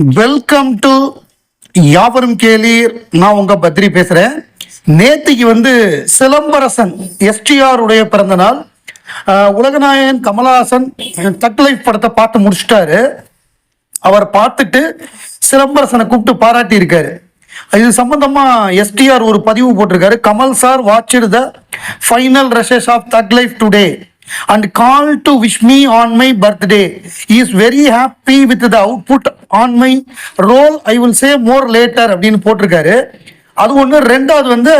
Welcome to யாவரும் கேளீர். நான் உங்க பத்ரி பேசுறேன். நேத்திக்கு வந்து சிலம்பரசன் எஸ்டிஆர் உடைய பிறந்த நாள். உலகநாயகன் கமலஹாசன் தக் லைஃப் படத்தை பார்த்து முடிச்சிட்டாரு. அவர் பார்த்துட்டு சிலம்பரசனை கூப்பிட்டு பாராட்டி இருக்காரு இது சம்பந்தமா எஸ்டிஆர் ஒரு பதிவு போட்டிருக்காரு. Kamal sir watch the final rushes of Thug Life today and call to wish me on my birthday is very happy with the output on my role I will say more later அப்படின்னு போட்டிருக்காரு. அது ஒன்று ரெண்டாவது வந்து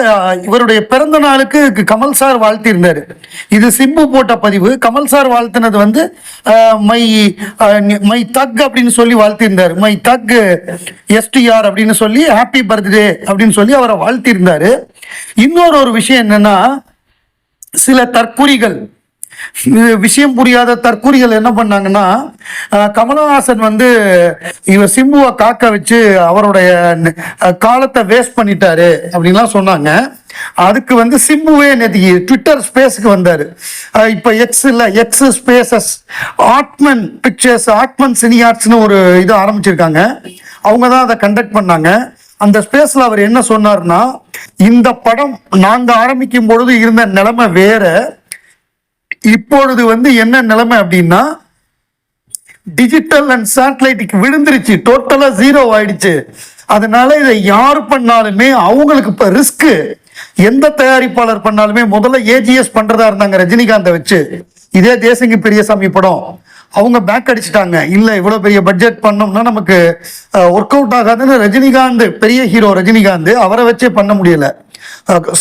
இவருடைய பிறந்த நாளுக்கு Kamal sir வாழ்த்தியிருந்தாரு. இது சிம்பு போட்ட பதிவு. கமல் சார் வாழ்த்தினது வந்து மை மை தக் அப்படின்னு சொல்லி வாழ்த்தியிருந்தார். மை தக் எஸ்டிஆர் அப்படின்னு சொல்லி ஹாப்பி பர்த்டே அப்படின்னு சொல்லி அவரை வாழ்த்தியிருந்தாரு. இன்னொரு ஒரு விஷயம் என்னன்னா சில தற்குறிகள் விஷயம் புரியாத தற்குறிகள் என்ன பண்ணாங்கன்னா கமலஹாசன் வந்து இவர் சிம்புவை காக்க வச்சு அவருடைய காலத்தை வேஸ்ட் பண்ணிட்டாரு அப்படின்லாம் சொன்னாங்க. அதுக்கு வந்து சிம்புவே நேற்று ட்விட்டர் ஸ்பேஸுக்கு வந்தார். இப்போ எக்ஸ் இல்லை X spaces Atman pictures Atman cine ஆர்ட்ஸ்னு ஒரு இது ஆரம்பிச்சிருக்காங்க. அவங்க தான் அதை கண்டக்ட் பண்ணாங்க. அந்த ஸ்பேஸில் அவர் என்ன சொன்னார்னா இந்த படம் நாங்கள் ஆரம்பிக்கும் பொழுது இருந்த நிலைமை வேற இப்பொழுது வந்து என்ன நிலைமை அப்படின்னா டிஜிட்டல் அண்ட் சேட்டலைட்டுக்கு விழுந்துருச்சு. டோட்டலா ஜீரோ ஆயிடுச்சு. அதனால இதை யார் பண்ணாலுமே அவங்களுக்கு இப்ப ரிஸ்க் எந்த தயாரிப்பாளர் பண்ணாலுமே முதல்ல ஏஜிஎஸ் பண்றதா இருந்தாங்க ரஜினிகாந்தை வச்சு. இதே தேசங்கி பெரியசாமி படம். அவங்க பேக் அடிச்சிட்டாங்க. இல்ல இவ்வளவு பெரிய பட்ஜெட் பண்ணோம்னா நமக்கு ஒர்க் அவுட் ஆகாதுன்னு ரஜினிகாந்த் பெரிய ஹீரோ ரஜினிகாந்த் அவரை வச்சே பண்ண முடியல.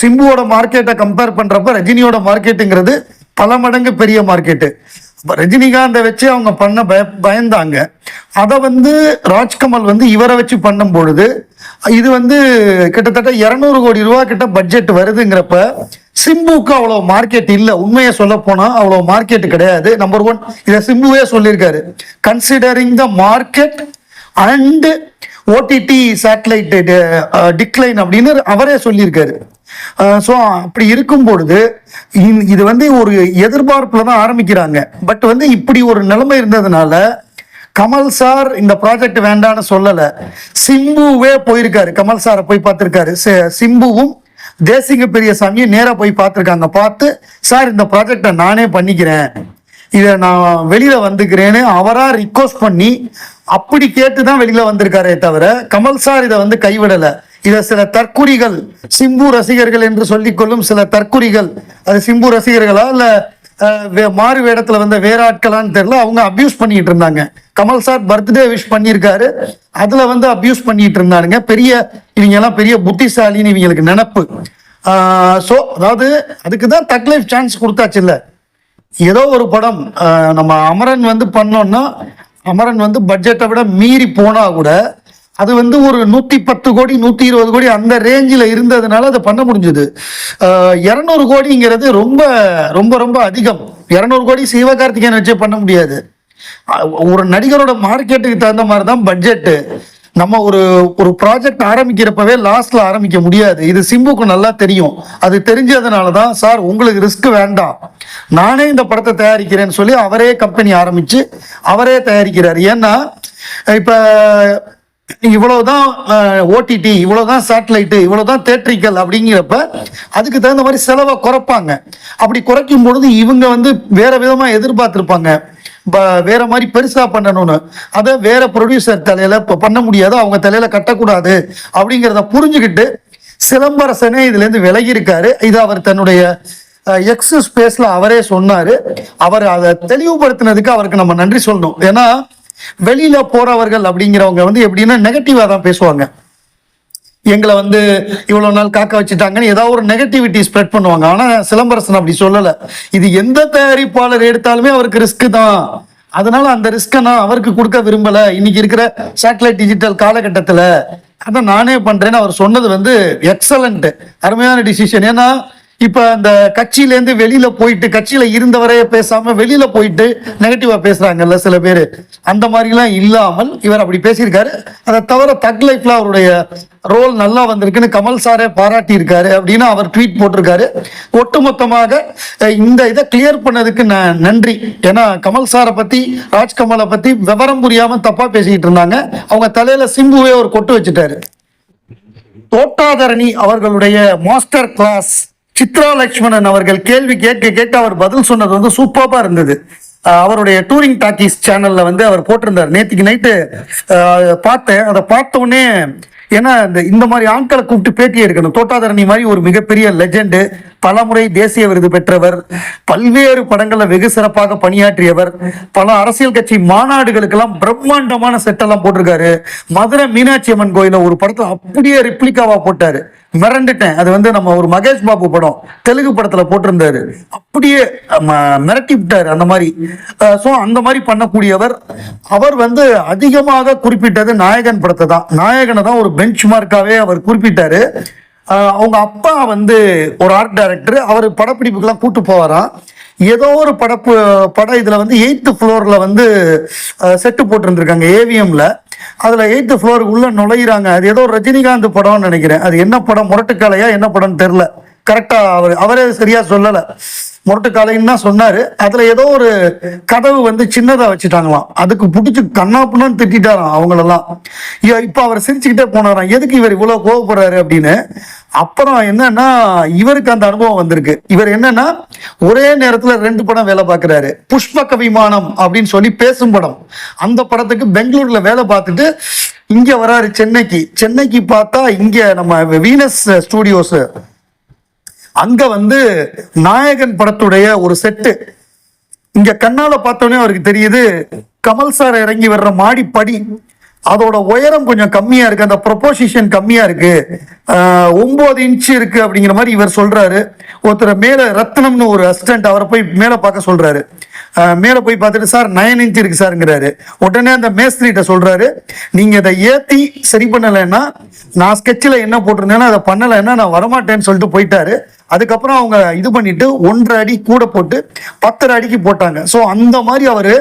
சிம்புவோட மார்க்கெட்டை கம்பேர் பண்றப்ப ரஜினியோட மார்க்கெட்டுங்கிறது பல மடங்கு பெரிய மார்க்கெட்டு ரஜினிகாந்தை வச்சு அவங்க பண்ண பய பயந்தாங்க. அதை வந்து ராஜ்கமல் வந்து இவரை வச்சு பண்ணும் பொழுது இது வந்து கிட்டத்தட்ட இரநூறு கோடி ரூபா கிட்ட பட்ஜெட் வருதுங்கிறப்ப சிம்புக்கு அவ்வளோ மார்க்கெட் இல்லை. உண்மையை சொல்ல போனால் அவ்வளோ மார்க்கெட் கிடையாது. நம்பர் ஒன் இதை சிம்புவே சொல்லியிருக்காரு. Considering the market and OTT satellite decline அப்படின்னு அவரே சொல்லியிருக்காரு. ஸோ அப்படி இருக்கும் பொழுது இது வந்து ஒரு எதிர்பார்ப்பில் தான் ஆரம்பிக்கிறாங்க. பட் வந்து இப்படி ஒரு நிலைமை இருந்ததுனால கமல் சார் இந்த ப்ராஜெக்ட் வேண்டான்னு சொல்லலை. சிம்புவே போயிருக்காரு. கமல் சாரை போய் பார்த்துருக்காரு. சிம்புவும் தேசிங்க பெரியசாமியும் நேராக போய் பார்த்துருக்காங்க. பார்த்து சார் இந்த ப்ராஜெக்டை நானே பண்ணிக்கிறேன். இதை நான் வெளியில் வந்துக்கிறேன்னு அவராக ரிக்வஸ்ட் பண்ணி அப்படி கேட்டு தான் வெளியில் வந்திருக்காரே தவிர கமல் சார் இதை வந்து கைவிடலை. இதை சில தற்குறிகள் சிம்பு ரசிகர்கள் என்று சொல்லிக்கொள்ளும் சில தற்குறிகள். அது சிம்பு ரசிகர்களா இல்ல வே- மாறு வேடத்துல வந்த வேற ஆட்களான்னு தெரியல அவங்க அபியூஸ் பண்ணிட்டு இருந்தாங்க. கமல் சார் பர்த்டே விஷ் பண்ணியிருக்காரு அதுல வந்து அபியூஸ் பண்ணிட்டு இருந்தானுங்க. பெரிய இவங்க எல்லாம் பெரிய புத்திசாலின்னு இவங்களுக்கு நினப்பு. ஸோ அதாவது அதுக்கு தான் தக் லைஃப் சான்ஸ் கொடுத்தாச்சு இல்ல. ஏதோ ஒரு படம் நம்ம அமரன் வந்து பண்ணோம்னா அமரன் வந்து பட்ஜெட்டை விட மீறி போனா கூட அது வந்து ஒரு நூத்தி பத்து கோடி நூத்தி இருபது கோடி அந்த ரேஞ்சில் இருந்ததுனால அதை பண்ண முடிஞ்சது. இரநூறு கோடிங்கிறது ரொம்ப ரொம்ப ரொம்ப அதிகம். இரநூறு கோடி சிவகார்த்திகேயன் வச்சே பண்ண முடியாது. ஒரு நடிகரோட மார்க்கெட்டுக்கு தகுந்த மாதிரி தான் பட்ஜெட்டு நம்ம ஒரு ஒரு ப்ராஜெக்ட் ஆரம்பிக்கிறப்பவே லாஸ்ட்ல ஆரம்பிக்க முடியாது. இது சிம்புக்கு நல்லா தெரியும். அது தெரிஞ்சதுனால தான் சார் உங்களுக்கு ரிஸ்க் வேண்டாம். நானே இந்த படத்தை தயாரிக்கிறேன்னு சொல்லி அவரே கம்பெனி ஆரம்பிச்சு அவரே தயாரிக்கிறார். ஏன்னா இப்போ இவ்வளவுதான் ஓடிடி இவ்வளவுதான் சேட்டலைட்டு இவ்வளவுதான் தேட்ரிக்கல் அப்படிங்கிறப்ப அதுக்கு தகுந்த மாதிரி செலவை குறைப்பாங்க. அப்படி குறைக்கும் பொழுது இவங்க வந்து வேற விதமா எதிர்பார்த்திருப்பாங்க. ப- வேற மாதிரி பெருசா பண்ணணும்னு. அதை வேற ப்ரொடியூசர் தலையில பண்ண முடியாது. அவங்க தலையில கட்டக்கூடாது அப்படிங்கிறத புரிஞ்சுக்கிட்டு சிலம்பரசனே இதுல இருந்து விலகி இருக்காரு இது அவர் தன்னுடைய எக்ஸ் ஸ்பேஸ்ல அவரே சொன்னாரு. அவர் அதை தெளிவுபடுத்தினதுக்கு அவருக்கு நம்ம நன்றி சொல்லணும். ஏன்னா வெளியில போறவர்கள் அப்படிங்கிறவங்க வந்து எப்படின்னா நெகட்டிவா தான் பேசுவாங்க. எங்களை வந்து இவ்வளவு நாள் காக்க வச்சுட்டாங்கன்னு ஏதாவது ஒரு நெகட்டிவிட்டி ஸ்ப்ரெட் பண்ணுவாங்க. ஆனா சிலம்பரசன் அப்படி சொல்லல. இது எந்த தயாரிப்பாளர் எடுத்தாலுமே அவருக்கு ரிஸ்க் தான். அதனால அந்த ரிஸ்க்கை நான் அவருக்கு கொடுக்க விரும்பல. இன்னைக்கு இருக்கிற சேட்டலைட் டிஜிட்டல் காலகட்டத்துல அதை நானே பண்றேன்னு அவர் சொன்னது வந்து எக்ஸலண்ட் அருமையான டிசிஷன் ஏன்னா இப்ப அந்த கட்சியில இருந்து வெளியில போயிட்டு கட்சியில இருந்தவரே பேசாம வெளியில போயிட்டு நெகட்டிவா பேசுறாங்கல்ல சில பேர். அந்த மாதிரிலாம் இல்லாமல் இவர் அப்படி பேசியிருக்காரு. அதை தவிர தக் லைஃப்ல அவருடைய ரோல் நல்லா வந்திருக்குன்னு கமல் சாரே பாராட்டி இருக்காரு அப்படின்னு அவர் ட்வீட் போட்டிருக்காரு. ஒட்டுமொத்தமாக இந்த இதை கிளியர் பண்ணதுக்கு நான் நன்றி. ஏன்னா கமல் சாரை பத்தி ராஜ்கமலை பத்தி விவரம் புரியாம தப்பா பேசிக்கிட்டு இருந்தாங்க. அவங்க தலையில சிம்புவே ஒரு கொட்டு வச்சுட்டாரு. தோட்டாதரணி அவர்களுடைய மாஸ்டர் கிளாஸ் சித்ரா லட்சுமணன் அவர்கள் கேள்வி கேட்க கேட்க அவர் பதில் சொன்னது வந்து சூப்பராக இருந்தது. அவருடைய டூரிங் டாக்கிஸ் சேனல்ல வந்து அவர் போட்டிருந்தார். நேற்றுக்கு நைட்டு பார்த்தேன். அதை பார்த்த உடனே ஏன்னா இந்த இந்த மாதிரி ஆட்களை கூப்பிட்டு பேட்டி எடுக்கணும். தோட்டாதரணி மாதிரி ஒரு மிகப்பெரிய லெஜெண்டு பலமுறை தேசிய விருது பெற்றவர் பல்வேறு படங்களில் வெகு சிறப்பாக பணியாற்றியவர் பல அரசியல் கட்சி மாநாடுகளுக்கெல்லாம் பிரம்மாண்டமான செட்டெல்லாம் போட்டிருக்காரு. மதுரை மீனாட்சி அம்மன் கோயில ஒரு படத்தை அப்படியே ரிப்ளிகாவா போட்டாரு. மிரண்டுட்டேன். அது வந்து நம்ம ஒரு மகேஷ் பாபு படம் தெலுங்கு படத்துல போட்டிருந்தாரு. அப்படியே மிரட்டி விட்டாரு அந்த மாதிரி. ஸோ அந்த மாதிரி பண்ணக்கூடியவர் அவர் வந்து அதிகமாக குறிப்பிட்டது நாயகன் படத்தை தான். நாயகனை தான் ஒரு பெஞ்ச் மார்க்காவே அவர் குறிப்பிட்டாரு. அவங்க அப்பா வந்து ஒரு ஆர்ட் டைரக்டர் அவர் படப்பிடிப்புக்கெல்லாம் கூட்டு போவாராம். ஏதோ ஒரு படப்பு படம் இதில் வந்து எயித்து ஃப்ளோரில் வந்து செட்டு போட்டிருந்திருக்காங்க ஏவிஎம்ல அதில் எயித்து ஃப்ளோர் உள்ளே நுழையிறாங்க. அது ஏதோ ரஜினிகாந்த் படம்னு நினைக்கிறேன். அது என்ன படம்? முரட்டுக்காலையா? என்ன படம்னு தெரில கரெக்டாக அவர் அவரே சரியாக சொல்லலை. முரட்டுக்காதைன்னு தான் சொன்னாரு. அதுல ஏதோ ஒரு கதவு வந்து சின்னதா வச்சுட்டாங்களாம். அதுக்கு பிடிச்சி கண்ணாப்புன்னு திட்டாராம் அவங்களெல்லாம். ஐயோ, இப்ப அவர் சிரிச்சுக்கிட்டே போனாராம். எதுக்கு இவர் இவ்வளவு கோவப்படுறாரு அப்படின்னு? அப்புறம் என்னன்னா இவருக்கு அந்த அனுபவம் வந்திருக்கு. இவர் என்னன்னா ஒரே நேரத்துல ரெண்டு படம் வேலை பார்க்குறாரு. புஷ்பக விமானம் அப்படின்னு சொல்லி பேசும் படம். அந்த படத்துக்கு பெங்களூர்ல வேலை பார்த்துட்டு இங்க வராரு சென்னைக்கு. சென்னைக்கு பார்த்தா இங்க நம்ம வீனஸ் ஸ்டூடியோஸ் அங்க வந்து நாயகன் படத்துடைய ஒரு செட்டு இங்க கண்ணால பார்த்தோன்னே அவருக்கு தெரியுது கமல் சார் இறங்கி வர்ற மாடிப்படி. படி அதோட உயரம் கொஞ்சம் கம்மியா இருக்கு அந்த ப்ரொபோசிஷன் கம்மியா இருக்கு. ஒன்பது இன்ச் இருக்கு அப்படிங்கிற மாதிரி இவர் சொல்றாரு. ஒருத்தர் மேல ரத்னம்னு ஒரு அசிஸ்டன்ட் அவரை போய் மேல பார்க்க சொல்றாரு. மேலே மேல போய் பார்த்துட்டு சார் நயன் இன்ச் இருக்கு சார்ங்கிறாரு. உடனே அந்த மேஸ்திரிட்ட சொல்றாரு நீங்க இதை ஏத்தி சரி பண்ணலைன்னா நான் ஸ்கெட்சில் என்ன போட்டிருந்தேன்னா அதை பண்ணலைன்னா நான் வரமாட்டேன்னு சொல்லிட்டு போயிட்டாரு. அதுக்கப்புறம் அவங்க இது பண்ணிட்டு ஒன்றரை அடி கூட போட்டு பத்தரை அடிக்கு போட்டாங்க. ஸோ அந்த மாதிரி அவரு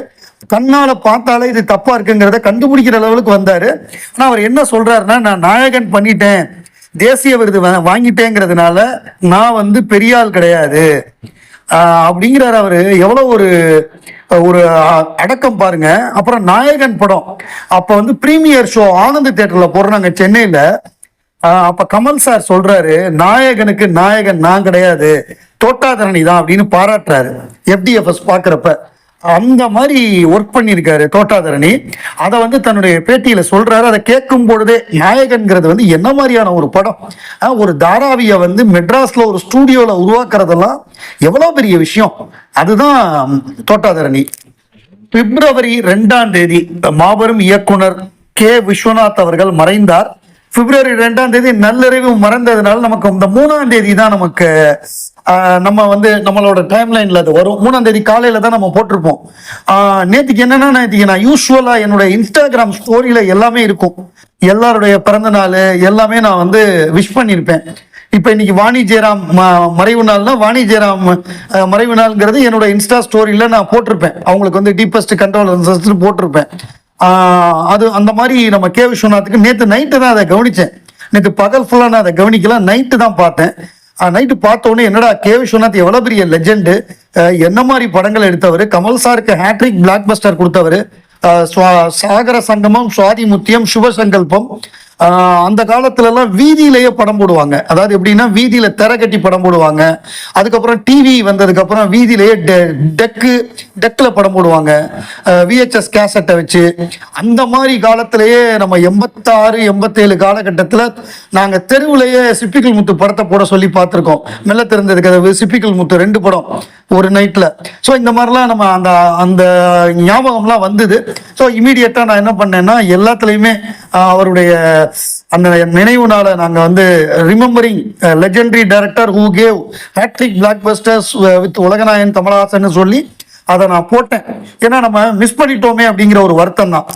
கண்ணால பார்த்தாலே இது தப்பா இருக்குங்கிறத கண்டுபிடிக்கிற லெவலுக்கு வந்தாரு. ஆனா அவர் என்ன சொல்றாருன்னா நான் நாயகன் பண்ணிட்டேன். தேசிய விருது வாங்கிட்டேங்கிறதுனால நான் வந்து பெரியாள் கிடையாது. ஆஹ் அப்படிங்கிறாரு அவரு. எவ்வளவு ஒரு ஒரு அடக்கம் பாருங்க. அப்புறம் நாயகன் படம். அப்ப வந்து பிரீமியர் ஷோ ஆனந்த் தேட்டரில் போடுறாங்க சென்னையில. ஆஹ் அப்ப கமல் சார் சொல்றாரு நாயகனுக்கு நாயகன் நான் கிடையாது. தோட்டாதரணி தான் அப்படின்னு பாராட்டுறாரு. எஃப்டிஎஃப்எஸ் பாக்குறப்ப. அந்த மாதிரி ஒர்க் பண்ணியிருக்காரு தோட்டாதரணி அதை வந்து தன்னுடைய பேட்டியில் சொல்கிறாரு அதை கேட்கும் பொழுதே நாயகன்கிறது வந்து என்ன மாதிரியான ஒரு படம்? ஒரு தாராவியை வந்து மெட்ராஸில் ஒரு ஸ்டூடியோவில் உருவாக்குறதெல்லாம் எவ்வளோ பெரிய விஷயம்? அதுதான் தோட்டாதரணி பிப்ரவரி ரெண்டாம் தேதி மாபெரும் இயக்குனர் கே. விஸ்வநாத் அவர்கள் மறைந்தார். பிப்ரவரி ரெண்டாம் தேதி நள்ளிரவு மறந்ததுனால நமக்கு இந்த மூணாம் தேதி தான் நமக்கு நம்ம வந்து நம்மளோட டைம் லைன்ல அது வரும். மூணாம் தேதி காலையில தான் நம்ம போட்டிருப்போம். நேற்றுக்கு என்னன்னா நேற்றுக்கு நான் யூஸ்வலா என்னுடைய இன்ஸ்டாகிராம் ஸ்டோரியில எல்லாமே இருக்கும். எல்லாருடைய பிறந்த நாள் எல்லாமே நான் வந்து விஷ் பண்ணியிருப்பேன் இப்போ இன்னைக்கு வாணி ஜெயராம் ம- மறைவு நாள்னா வாணி ஜெயராம் மறைவு நாள்ங்கிறது என்னோட இன்ஸ்டா ஸ்டோரியில நான் போட்டிருப்பேன். அவங்களுக்கு வந்து டீப்பஸ்ட் கண்ட்ரோல் போட்டிருப்பேன். அது அந்த மாதிரி நம்ம கே விஸ்வநாத்துக்கு நேற்று நைட்டு தான் அதை கவனித்தேன் நேற்று பகல் ஃபுல்லாக நான் அதை கவனிக்கல. நைட்டு தான் பார்த்தேன். நைட்டு பார்த்த உடனே என்னடா கே விஸ்வநாத் எவ்வளோ பெரிய லெஜெண்டு என்ன மாதிரி படங்கள் எடுத்தவர்? கமல் சாருக்கு ஹேட்ரிக் பிளாக் பஸ்டர் கொடுத்தவர். சாகர சங்கமம் சுவாதி முத்தியம் சுபசங்கல்பம் அந்த காலத்துலலாம் வீதியிலேயே படம் போடுவாங்க. அதாவது எப்படின்னா வீதியில திரை கட்டி படம் போடுவாங்க. அதுக்கப்புறம் டிவி வந்ததுக்கு அப்புறம் வீதியிலேயே டெக்கு டெக்கில் படம் போடுவாங்க. விஹெச்எஸ் கேசட்டை வச்சு. அந்த மாதிரி காலத்திலேயே நம்ம எண்பத்தாறு எண்பத்தேழு காலகட்டத்தில் நாங்கள் தெருவுலேயே சிப்பிக்கல் முத்து படத்தை போட சொல்லி பார்த்துருக்கோம். மெல்ல திறந்ததுக்கு அது சிப்பிக்கல் முத்து ரெண்டு படம் ஒரு நைட்டில் ஸோ இந்த மாதிரிலாம் நம்ம அந்த அந்த ஞாபகம்லாம் வந்தது. ஸோ இமீடியட்டாக நான் என்ன பண்ணேன்னா எல்லாத்துலேயுமே அவருடைய அந்த நினைவு நாளை நாங்கள் வந்து remembering legendary director who gave hat trick block busters with உலகநாயகன் கமலஹாசன் சொல்லி அதை நான் போட்டேன். ஏன்னா நம்ம மிஸ் பண்ணிட்டோமே அப்படிங்கிற ஒரு வருத்தம் தான்